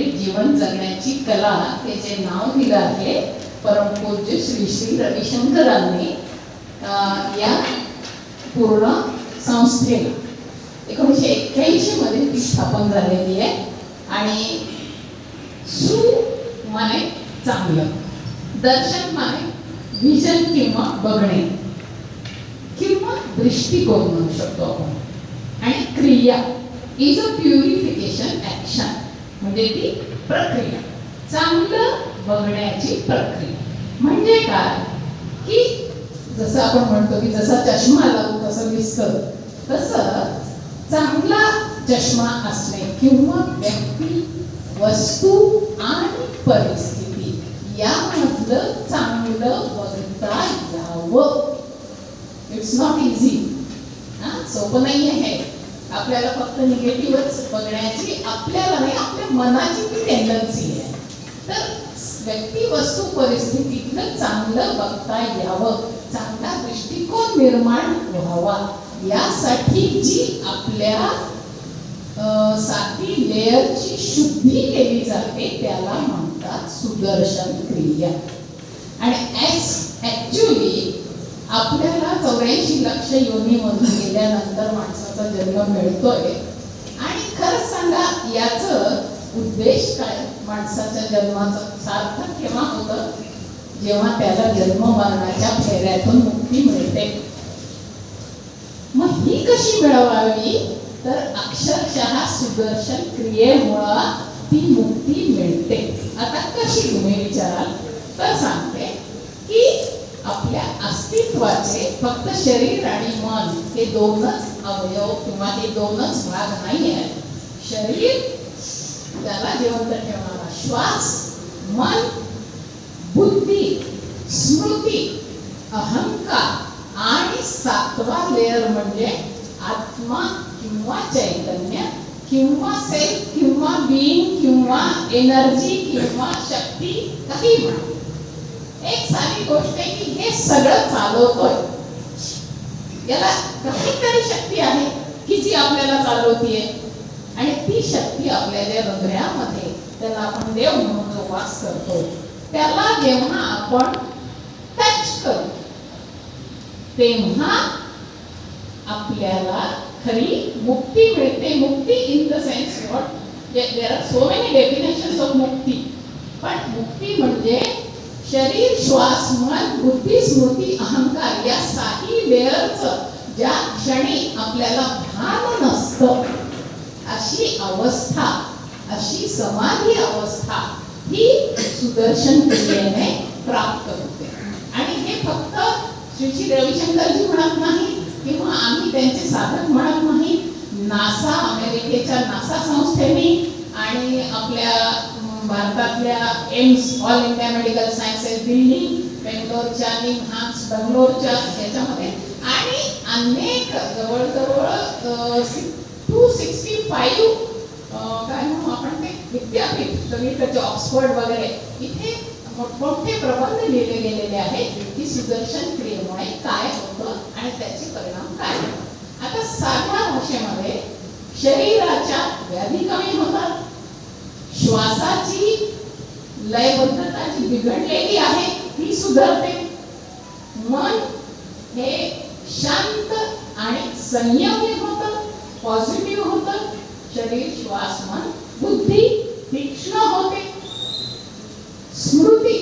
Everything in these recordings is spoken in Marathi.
म्हणजे जीवन जगण्याची कला त्याचे नाव दिलं आहे परमपूज्य श्री श्री रविशंकरांनी या पूर्ण संस्थेला. एकोणीसशे एक्क्याऐंशी मध्ये ती स्थापन झालेली आहे आणि सु माने चांगलं. दर्शन माने विजन किंवा बघणे. किंवा दृष्टिकोन म्हणू शकतो आपण. आणि क्रिया. इज अ प्युरिफिकेशन ऍक्शन म्हणजे ती प्रक्रिया. चांगलं बघण्याची प्रक्रिया. म्हणजे काय? की जसं आपण म्हणतो की जसा चष्मा लावू तसं दिसतं. तसं चांगला चष्मा असणे किंवा व्यक्ती वस्तू आणि परिस्थिती यामधलं चांगलं बघता यावं. इट्स नॉट इझी हा सोपं नाही आहे आपल्याला फक्त निगेटिव्हच बघण्याची आपल्याला नाही आपल्या मनाची ती टेंडन्सी आहे. तर व्यक्ती वस्तू परिस्थितीतलं चांगलं बघता यावं चांगला दृष्टिकोन निर्माण व्हावा. यासाठी जी आपल्या साती लेअरची शुद्धी केली जाते त्याला म्हणतात सुदर्शन क्रिया. आणि ऍस ऍक्च्युली आपल्याला चौऱ्याऐंशी लक्ष योनीमधून गेल्यानंतर माणसाचा जन्म मिळतोय. आणि खरंच सांगा याच उद्देश काय? माणसाच्या जन्माचं सार्थक केव्हा होतं? जेव्हा त्याला जन्म मरणाच्या फेऱ्यातून मुक्ती मिळते. मग ही कशी मिळवावी? तर अक्षरशः सुदर्शन क्रियेमुळं ती मुक्ती मिळते. आता कशी तुम्ही विचाराल? तर सांगते की आपल्या अस्तित्वाचे फक्त शरीर आणि मन हे दोनच अवयव किंवा हे दोनच भाग नाही आहेत शरीर त्याला जिवंत ठेवणारा श्वास मन बुद्धी स्मृती अहंकार आणि सातवा लेअर म्हणजे आत्मा किंवा चैतन्य किंवा सेल्फ किंवा बीइंग किंवा एनर्जी किंवा शक्ती काही म्हणा एक साधी गोष्ट आहे की हे सगळं चालवतोय. याला काहीतरी शक्ती आहे की जी आपल्याला चालवतीये. आणि ती शक्ती आपल्याला हृदयामध्ये त्याला आपण देव म्हणून जो वास करतो त्याला जेव्हा आपण टच करू तेव्हा आपल्याला खरी मुक्ती मिळते. Mukti in the sense what there are so many definition of mukti. पण मुक्ती म्हणजे शरीर श्वास मन बुद्धी स्मृती अहंकार या साही लेअरचं ज्या क्षणी आपल्याला भान नसतं अशी अवस्था अशी समाधी अवस्था ही सुदर्शन क्रियेने प्राप्त होते. आणि हे फक्त श्री श्री रविशंकरजी म्हणत नाही किंवा आम्ही त्यांचे साधक म्हणत नाही. नासा अमेरिकेच्या नासा संस्थेने आणि आपल्या भारतातल्या AIIMS all India medical sciences Delhi बेंगलोरच्या NIMHANS बंगलोरच्या याच्यामध्ये आणि अनेक जवळजवळ टू सिक्स्टी फाईव्ह काय म्हणू आपण ते विद्यापीठ सगळीकडचे ऑक्सफर्ड वगैरे इथे मोठमोठे प्रबंध लिहिले गेलेले आहेत. की सुदर्शन क्रियेमुळे काय होतं आणि त्याचे परिणाम काय होतात? आता साध्या भाषेमध्ये शरीराच्या व्याधी कमी होतात. श्वासाची लयबद्धता जी बिघडलेली आहे ती सुधारते मन हे शांत आणि संयमी होतं पॉझिटिव्ह होतं. शरीर श्वास मन बुद्धी तीक्ष्ण होते. स्मृती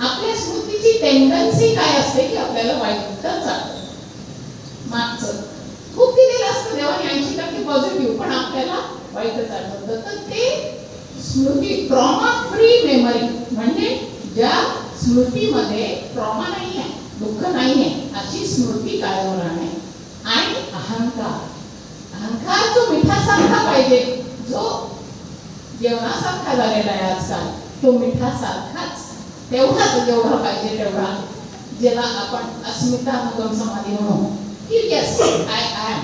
आपल्या स्मृतीची टेंडन्सी काय असते की आपल्याला वाईट जातं मागचं खूप दिलेलं असतं देवाने ऐंशी टक्के पॉझिटिव्ह पण आपल्याला वाईटच आठवतं तर ते स्मृती ट्रॉमा फ्री मेमरी म्हणजे ज्या स्मृतीमध्ये ट्रॉमा नाही आहे दुःख नाही आहे अशी स्मृती कायम राहणे. आणि अहंकार. अहंकार जो मिठासारखा पाहिजे जो जेवणासारखा झालेला आहे आजकाल तो मिठासारखाच. तेवढाच जेवढा पाहिजे तेवढा. ज्याला आपण अस्मिता अनुगम समाधी म्हणू. की येस आय एम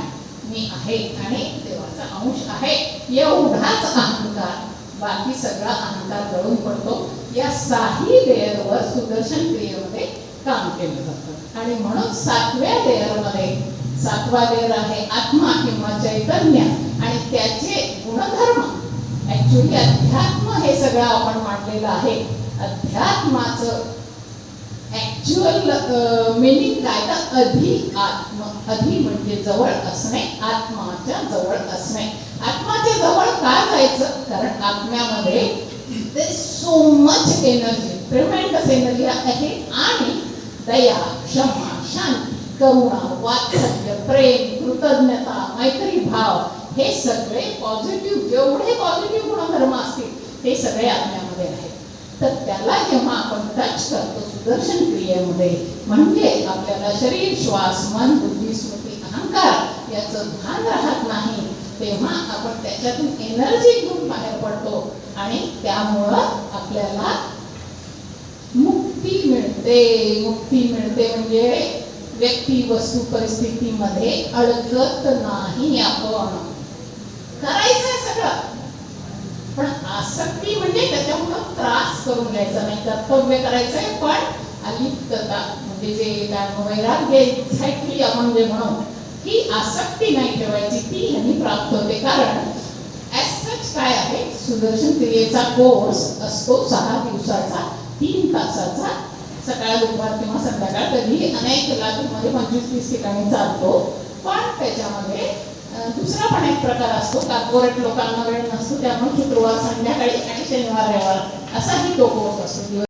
मी आहे आणि देवाचा अंश आहे. एवढाच अहंकार. बाकी सगळा अहंकार जळून पडतो. या साही लेअरवर सुदर्शन क्रियेमध्ये काम केलं जातं. आणि म्हणून सातव्या लेअरमध्ये सातवा लेअर आहे आत्मा किंवा चैतन्य. आणि त्याचे गुणधर्म ऍक्च्युली अध्यात्म हे सगळं आपण मांडलेलं आहे. अध्यात्माचं ऍक्च्युअल मिनिंग काय? तर अधि आत्म अधि म्हणजे जवळ असणे आत्माच्या जवळ असणे. आत्माच्या जवळ का जायचं? कारण आत्म्यामध्ये so much energy tremendous energy आहे आणि दया क्षमा शांती करुणा वात्सल्य प्रेम कृतज्ञता मैत्री भाव हे सगळे पॉझिटिव्ह जेवढे पॉझिटिव्ह गुणधर्म असतील ते सगळे आत्म्यामध्ये आहेत तर त्याला जेव्हा आपण टच दर्शन क्रियेमध्ये. म्हणजे आपल्याला शरीर श्वास मन बुद्धी स्मृती अहंकार याचं भान राहत नाही. तेव्हा आपण त्याच्यातून एनर्जी घेऊन बाहेर पडतो. आणि त्यामुळं आपल्याला मुक्ती मिळते. मुक्ती मिळते म्हणजे व्यक्ती वस्तू परिस्थितीमध्ये अडकत नाही आपण. करायचं सगळं. पण आसक्ती म्हणजे त्याच्यामुळं त्रास करून घ्यायचा. नाही कर्तव्य करायचंय पण अलिप्तता म्हणजे जे काय वैराग्य एक्झॅक्टली आपण जे म्हणू ही आसक्ती नाही ठेवायची ती ह्यांनी प्राप्त होते. कारण सच काय आहे सुदर्शन क्रियेचा कोर्स असतो सहा दिवसाचा तीन तासाचा सकाळ दुपार किंवा संध्याकाळ कधी अनेक लातूरमध्ये पंचवीस तीस ठिकाणी चालतो. पण त्याच्यामध्ये दुसरा पण एक प्रकार असतो कॉर्पोरेट लोकांना वेळ नसतो त्यामुळे शुक्रवार संध्याकाळी आणि शनिवार रविवार असाही तो कोर्स असतो.